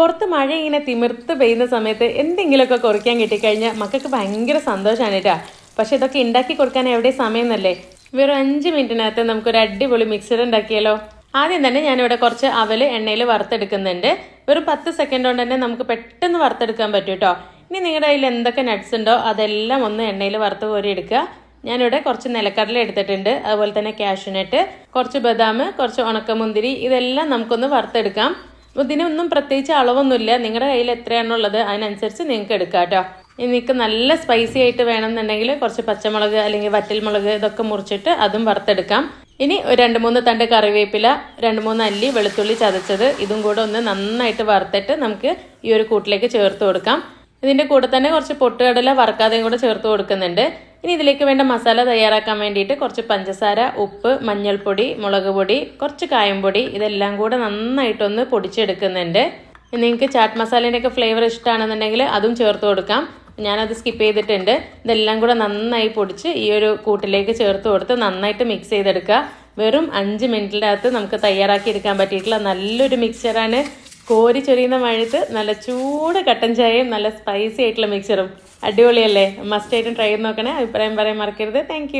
പുറത്ത് മഴ ഇങ്ങനെ തിമിർത്ത് പെയ്യുന്ന സമയത്ത് എന്തെങ്കിലുമൊക്കെ കുറയ്ക്കാൻ കിട്ടിക്കഴിഞ്ഞാൽ മക്കൾക്ക് ഭയങ്കര സന്തോഷമാണ് കേട്ടോ. പക്ഷെ ഇതൊക്കെ ഉണ്ടാക്കി കൊടുക്കാൻ എവിടെ സമയമെന്നല്ലേ വെറും അഞ്ച് മിനിറ്റിനകത്ത് നമുക്കൊരു അടിപൊളി മിക്സർ ഉണ്ടാക്കിയാലോ ആദ്യം തന്നെ ഞാനിവിടെ കുറച്ച് അവൽ എണ്ണയിൽ വറുത്തെടുക്കുന്നുണ്ട്. വെറും പത്ത് സെക്കൻഡ് കൊണ്ട് തന്നെ നമുക്ക് പെട്ടെന്ന് വറുത്തെടുക്കാൻ പറ്റും കേട്ടോ. ഇനി നിങ്ങളുടെ കയ്യിൽ എന്തൊക്കെ നട്ട്സ് ഉണ്ടോ അതെല്ലാം ഒന്ന് എണ്ണയിൽ വറുത്ത് കോരി എടുക്കുക ഞാനിവിടെ കുറച്ച് നിലക്കടല എടുത്തിട്ടുണ്ട്. അതുപോലെ തന്നെ കാഷ്യൂനട്ട് കുറച്ച് ബദാം കുറച്ച് ഉണക്കമുന്തിരി ഇതെല്ലാം നമുക്കൊന്ന് വറുത്തെടുക്കാം. അപ്പോൾ ഇതിനൊന്നും പ്രത്യേകിച്ച് അളവൊന്നുമില്ല. നിങ്ങളുടെ കയ്യിൽ എത്രയാണുള്ളത് അതിനനുസരിച്ച് നിങ്ങൾക്ക് എടുക്കാം കേട്ടോ. നിങ്ങൾക്ക് നല്ല സ്പൈസി ആയിട്ട് വേണമെന്നുണ്ടെങ്കിൽ കുറച്ച് പച്ചമുളക് അല്ലെങ്കിൽ വറ്റൽമുളക് ഇതൊക്കെ മുറിച്ചിട്ട് അതും വറുത്തെടുക്കാം. ഇനി രണ്ട് മൂന്ന് തണ്ട് കറിവേപ്പില രണ്ട് മൂന്ന് അല്ലി വെളുത്തുള്ളി ചതച്ചത് ഇതും കൂടെ ഒന്ന് നന്നായിട്ട് വറുത്തിട്ട് നമുക്ക് ഈ ഒരു കൂട്ടിലേക്ക് ചേർത്ത് കൊടുക്കാം. ഇതിന്റെ കൂടെ തന്നെ കുറച്ച് പൊട്ടുകടല വറക്കാതെയും കൂടെ ചേർത്ത് കൊടുക്കുന്നുണ്ട്. ഇനി ഇതിലേക്ക് വേണ്ട മസാല തയ്യാറാക്കാൻ വേണ്ടിയിട്ട് കുറച്ച് പഞ്ചസാര ഉപ്പ് മഞ്ഞൾപ്പൊടി മുളക് പൊടി കുറച്ച് കായംപൊടി ഇതെല്ലാം കൂടെ നന്നായിട്ടൊന്ന് പൊടിച്ചെടുക്കുന്നുണ്ട്. നിങ്ങൾക്ക് ചാറ്റ് മസാലേന്റെ ഒക്കെ ഫ്ലേവർ ഇഷ്ടമാണെന്നുണ്ടെങ്കിൽ അതും ചേർത്ത് കൊടുക്കാം. ഞാനത് സ്കിപ്പ് ചെയ്തിട്ടുണ്ട്. ഇതെല്ലാം കൂടെ നന്നായി പൊടിച്ച് ഈ ഒരു കൂട്ടിലേക്ക് ചേർത്ത് കൊടുത്ത് നന്നായിട്ട് മിക്സ് ചെയ്തെടുക്കുക. വെറും അഞ്ച് മിനിറ്റിന്റെ അകത്ത് നമുക്ക് തയ്യാറാക്കി എടുക്കാൻ പറ്റിയിട്ടുള്ള നല്ലൊരു മിക്സറാണ് കോരി ചൊരിയുന്ന മഴത്ത് നല്ല ചൂട് കട്ടൻ ചായയും നല്ല സ്പൈസി ആയിട്ടുള്ള മിക്സറും അടിപൊളിയല്ലേ? മസ്റ്റ് ആയിട്ടും ട്രൈ ചെയ്ത് നോക്കണേ. അഭിപ്രായം പറയാൻ മറക്കരുത്. താങ്ക്